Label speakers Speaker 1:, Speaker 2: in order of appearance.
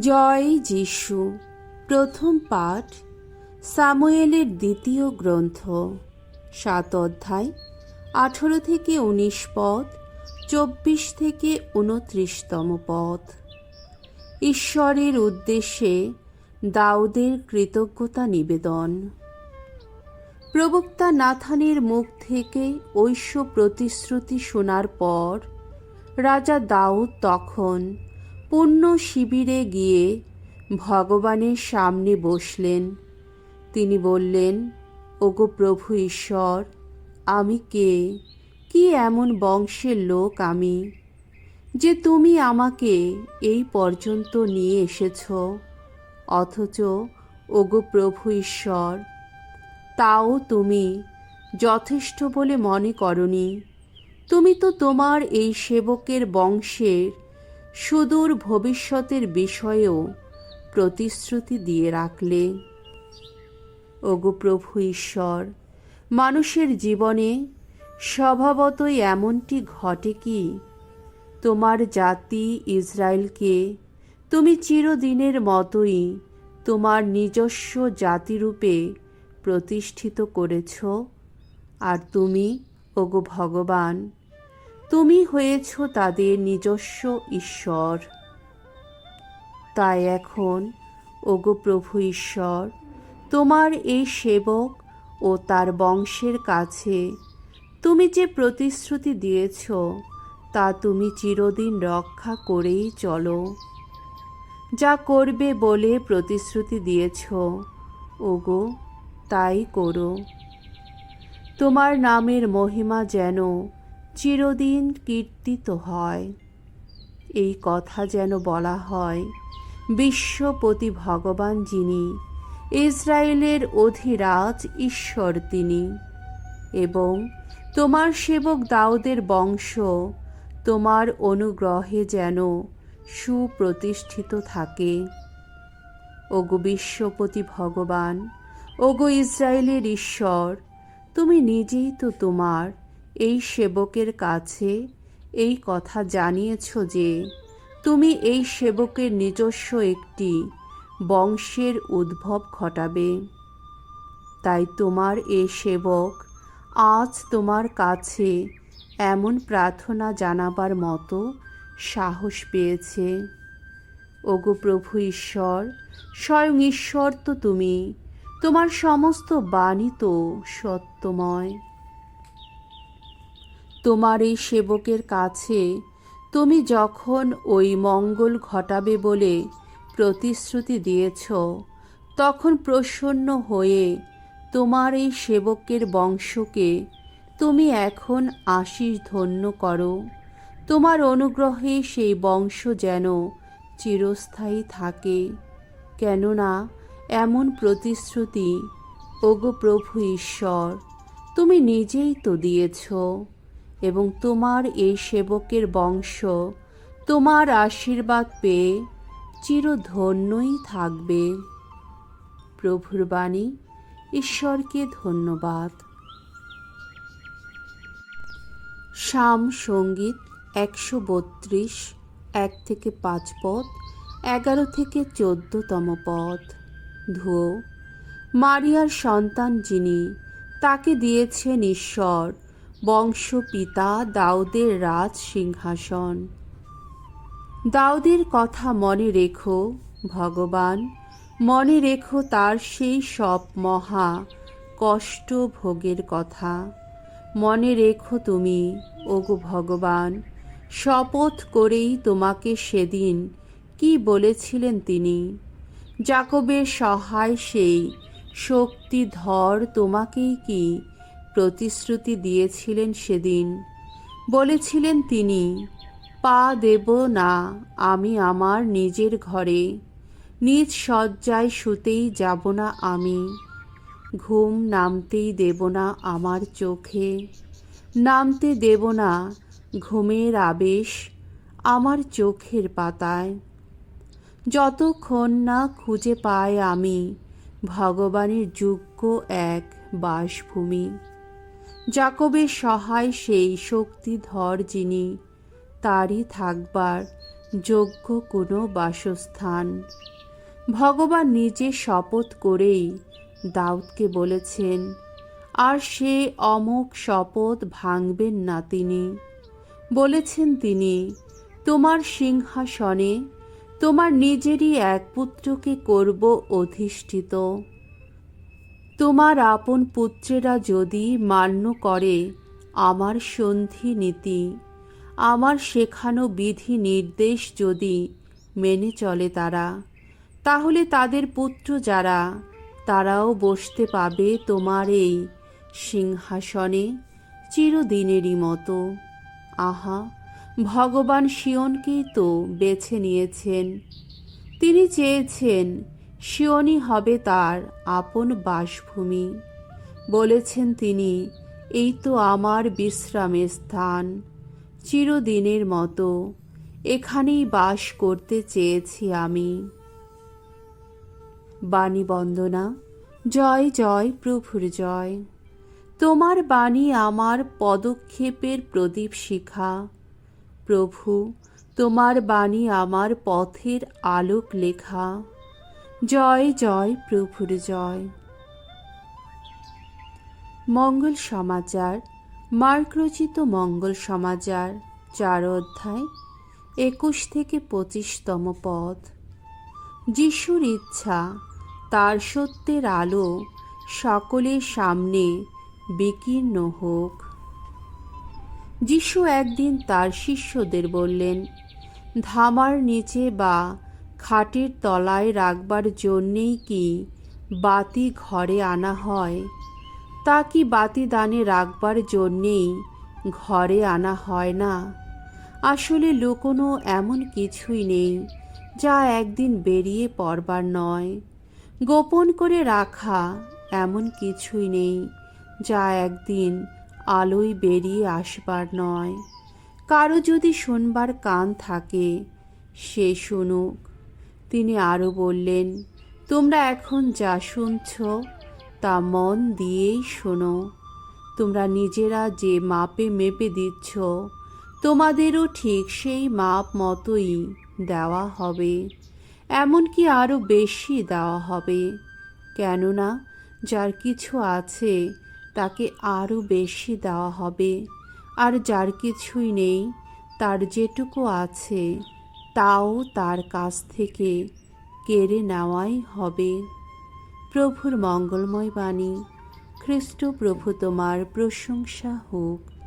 Speaker 1: জয় যিশু। প্রথম পাঠ, সামুয়েলের দ্বিতীয় গ্রন্থ, সাত অধ্যায়, আঠেরো থেকে উনিশ পদ, চব্বিশ থেকে উনত্রিশতম পদ। ঈশ্বরের উদ্দেশ্যে দাউদের কৃতজ্ঞতা নিবেদন। প্রবক্তা নাথানের মুখ থেকে ঐশ্য প্রতিশ্রুতি শোনার পর রাজা দাউদ তখন পূর্ণ শিবিরে গিয়ে ভগবানের সামনে বসলেন। তিনি বললেন, ওগো প্রভু ঈশ্বর, আমি কে? কি এমন বংশের লোক আমি, যে তুমি আমাকে এই পর্যন্ত নিয়ে এসেছ? অথচ ওগো প্রভু ঈশ্বর, তাও তুমি যথেষ্ট বলে মনে করনি। তুমি তো তোমার এই সেবকের বংশের সুদূর ভবিষ্যতের বিষয়েও প্রতিশ্রুতি দিয়ে রাখলে। ওগো প্রভু ঈশ্বর, মানুষের জীবনে স্বভাবতই এমনটি ঘটে কি? তোমার জাতি ইসরায়েলকে তুমি চিরদিনের মতোই তোমার নিজস্ব জাতিরূপে প্রতিষ্ঠিত করেছ। আর তুমি, ওগো ভগবান তুমি হয়েছ তাদের নিজস্ব ঈশ্বর। তাই এখন, ওগো প্রভু ঈশ্বর, তোমার এই সেবক ও তার বংশের কাছে, তুমি যে প্রতিশ্রুতি দিয়েছ, তা তুমি চিরদিন রক্ষা করেই চলো। যা করবে বলে প্রতিশ্রুতি দিয়েছ, ওগো, তাই করো। তোমার নামের মহিমা যেন চিরদিন কীর্তিত হয়। এই কথা যেন বলা হয় বিশ্বপতি ভগবান যিনি, ইসরায়েলের অধিরাজ ঈশ্বর তিনি। এবং তোমার সেবক দাউদের বংশ, তোমার অনুগ্রহে যেন সুপ্রতিষ্ঠিত থাকে। ওগো বিশ্বপতি ভগবান, ওগো ইসরায়েলের ঈশ্বর, তুমি নিজেই তো তোমার এই সেবকের কাছে এই কথা জানিয়েছ যে, তুমি এই সেবকের নিজস্ব একটি বংশের উদ্ভব ঘটাবে। তাই তোমার এ সেবক আজ তোমার কাছে এমন প্রার্থনা জানাবার মতো সাহস পেয়েছে। ওগো প্রভু ঈশ্বর, স্বয়ং ঈশ্বর তো তুমি, তোমার সমস্ত বাণী তো সত্যময়। তোমার এই সেবকের কাছে তুমি যখন ওই মঙ্গল ঘটাবে বলে প্রতিশ্রুতি দিয়েছ, তখন প্রসন্ন হয়ে তোমার এই সেবকের বংশকে তুমি এখন আশিস ধন্য করো। তোমার অনুগ্রহে সেই বংশ যেন চিরস্থায়ী থাকে। কেননা এমন প্রতিশ্রুতি, ওগো প্রভু ঈশ্বর, তুমি নিজেই তো দিয়েছ। এবং তোমার এই সেবকের বংশ তোমার আশীর্বাদ পেয়ে চিরধন্যই থাকবে। প্রভুর বাণী, ঈশ্বরকে ধন্যবাদ। শাম সংগীত একশো বত্রিশ, এক থেকে পাঁচ পদ, এগারো থেকে চোদ্দতম পদ। ধুয়ো মারিয়ার সন্তান যিনি, তাকে দিয়েছেন ঈশ্বর। বংশপিতা দাউদের রাজ সিংহাসন। দাউদের কথা মনে রেখো, ভগবান। মনে রেখো তার সেই সব মহা, কষ্ট ভোগের কথা। মনে রেখো তুমি, ওগো ভগবান, শপথ করেই তোমাকে সেদিন কি বলেছিলেন তিনি। জাকবের সহায় সেই শক্তিধর তোমাকেই কি প্রতিশ্রুতি দিয়েছিলেন সেদিন। বলেছিলেন তিনি, পা দেব না আমি আমার নিজের ঘরে, নিজ শয্যায় শুতেই যাব না আমি, ঘুম নামতেই দেব না আমার চোখে, নামতে দেব না ঘুমের আবেশ আমার চোখের পাতায়। যতক্ষণ না খুঁজে পাই আমি ভগবানের যোগ্য এক বাসভূমি। জাকবের সহায় সেই শক্তিধর যিনি, তারই থাকবার যোগ্য কোনো বাসস্থান। ভগবান নিজে শপথ করেই দাউদকে বলেছেন, আর সে অমোক শপথ ভাঙবেন না তিনি। বলেছেন তিনি, তোমার সিংহাসনে তোমার নিজেরই এক পুত্রকে করব অধিষ্ঠিত। তোমার আপন পুত্রেরা যদি মান্য করে আমার সন্ধি নীতি, আমার শেখানো বিধি নির্দেশ যদি মেনে চলে তারা, তাহলে তাদের পুত্র যারা, তারাও বসতে পাবে তোমার এই সিংহাসনে চিরদিনেরই মতো। আহা, ভগবান শিয়নকেই তো বেছে নিয়েছেন। তিনি চেয়েছেন শিয়নই হবে তার আপন বাসভূমি। বলেছেন তিনি, এই তো আমার বিশ্রামের স্থান। চিরদিনের মতো এখানেই বাস করতে চেয়েছি আমি। বাণী বন্দনা, জয় জয় প্রভুর জয়। তোমার বাণী আমার পদক্ষেপের প্রদীপ শিখা। প্রভু, তোমার বাণী আমার পথের আলোক লেখা। জয় জয়, প্রভুর জয়। মঙ্গল সমাচার, মার্ক রচিত মঙ্গল সমাচার, চার অধ্যায়, একুশ থেকে পঁচিশতম পদ। যিশুর ইচ্ছা, তার সত্যের আলো সকলের সামনে বিকীর্ণ হোক। যিশু একদিন তার শিষ্যদের বললেন, ধামার নিচে বা খাটের তলায় রাখবার জন্যেই কি বাতি ঘরে আনা হয়? তা কি বাতি দানে রাখবার জন্যেই ঘরে আনা হয় না? আসলে লুকোনো এমন কিছুই নেই যা একদিন বেরিয়ে পড়বার নয়। গোপন করে রাখা এমন কিছুই নেই যা একদিন আলোয় বেরিয়ে আসবার নয়। কারও যদি শুনবার কান থাকে, সে শুনুক। তিনি আরও বললেন, তোমরা এখন যা শুনছ, তা মন দিয়েই শোনো। তোমরা নিজেরা যে মাপে মেপে দিচ্ছ, তোমাদেরও ঠিক সেই মাপ মতোই দেওয়া হবে। এমনকি আরও বেশি দেওয়া হবে। কেননা যার কিছু আছে, তাকে আরও বেশি দেওয়া হবে। আর যার কিছুই নেই, তার যেটুকু আছে তাও তার কাছ থেকে কেড়ে নেওয়াই হবে। প্রভুর মঙ্গলময় বাণী খ্রিস্ট প্রভু তোমার প্রশংসা হোক।